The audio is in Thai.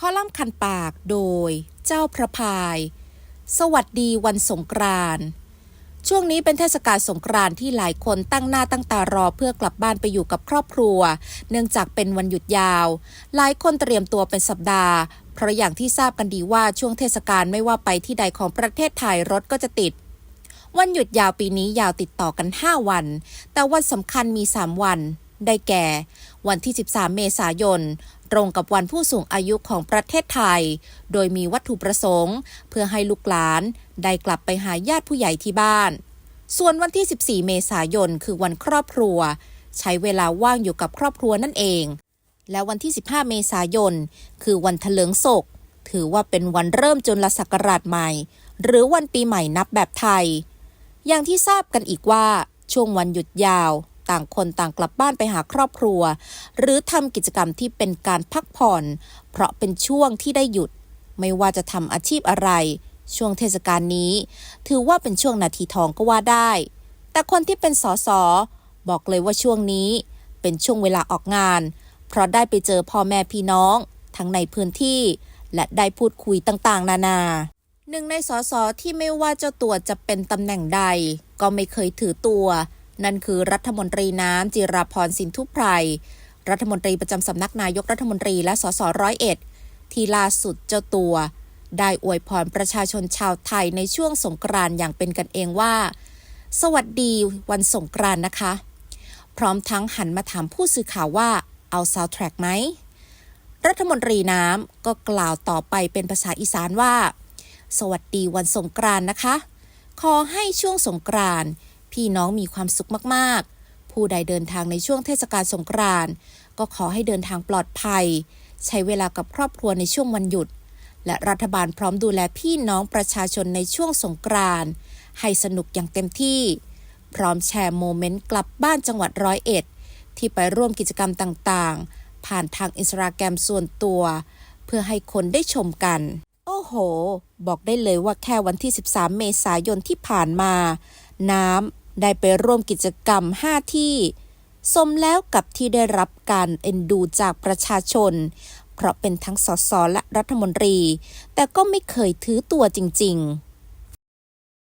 คอลัมน์คันปากโดยเจ้าพระพาย สวัสดีวันสงกรานต์ช่วงนี้เป็นเทศกาลสงกรานต์ที่หลายคนตั้งหน้าตั้งตารอเพื่อกลับบ้านไปอยู่กับครอบครัว เนื่องจากเป็นวันหยุดยาว หลายคนเตรียมตัวเป็นสัปดาห์ เพราะอย่างที่ทราบกันดีว่าช่วงเทศกาลไม่ว่าไปที่ใดของประเทศไทยรถก็จะติด วันหยุดยาวปีนี้ยาวติดต่อกัน 5 วัน แต่วันสำคัญมี 3 วัน ได้แก่ วันที่ 13 เมษายน ตรงกับวันผู้สูงอายุของประเทศไทย โดยมีวัตถุประสงค์ เพื่อให้ลูกหลานได้กลับไปหาญาติผู้ใหญ่ที่บ้าน ส่วนวันที่ 14 เมษายน คือวันครอบครัว ใช้เวลาว่างอยู่กับครอบครัวนั่นเอง และวันที่ 15 เมษายน คือวันเถลิงศก ถือว่าเป็นวันเริ่มจุลศักราชใหม่ หรือวันปีใหม่นับแบบไทย อย่างที่ทราบกันอีกว่าช่วงวันหยุดยาว ต่างคนต่างกลับบ้านไปหาครอบครัว หรือทำกิจกรรมที่เป็นการพักผ่อน เพราะเป็นช่วงที่ได้หยุด ไม่ว่าจะทำอาชีพอะไร ช่วงเทศกาลนี้ ถือว่าเป็นช่วงนาทีทองก็ว่าได้ แต่คนที่เป็นสอสอบอกเลยว่าช่วงนี้เป็นช่วงเวลาออกงาน เพราะได้ไปเจอพ่อแม่พี่น้อง ทั้งในพื้นที่ และได้พูดคุยต่างๆ นานาหนึ่งในสสที่ไม่ว่าเจ้าตัวจะเป็นตำแหน่งใด ก็ไม่เคยถือตัว นั่นคือรัฐมนตรีน้ำจิราพรสินทุพไพรรัฐมนตรีประจำสำนักนายกรัฐมนตรีและสสร้อยเอ็ดที่ล่าสุดเจ้าตัว ได้อวยพรประชาชนชาวไทยในช่วงสงกรานต์อย่างเป็นกันเองว่า สวัสดีวันสงกรานต์นะคะ พร้อมทั้งหันมาถามผู้สื่อข่าวว่าเอาซาวแทร็กไหม รัฐมนตรีน้ำก็กล่าวต่อไปเป็นภาษาอีสานว่า สวัสดีวันสงกรานต์นะคะ ขอให้ช่วงสงกรานต์ พี่น้องมีความสุขมากๆ ผู้ใดเดินทางในช่วงเทศกาลสงกรานต์ก็ขอให้เดินทางปลอดภัย ใช้เวลากับครอบครัวในช่วงวันหยุด และรัฐบาลพร้อมดูแลพี่น้องประชาชนในช่วงสงกรานต์ให้สนุกอย่างเต็มที่ พร้อมแชร์โมเมนต์กลับบ้านจังหวัดร้อยเอ็ด ที่ไปร่วมกิจกรรมต่างๆ ผ่านทางอินสตาแกรมส่วนตัว เพื่อให้คนได้ชมกัน โอ้โห บอกได้เลยว่าแค่วันที่ 13 เมษายนที่ผ่านมา น้ำ ได้ไปร่วมกิจกรรม 5 ที่ สมแล้วกับที่ได้รับการเอ็นดูจากประชาชน เพราะเป็นทั้งสสและรัฐมนตรี แต่ก็ไม่เคยถือตัวจริง ๆ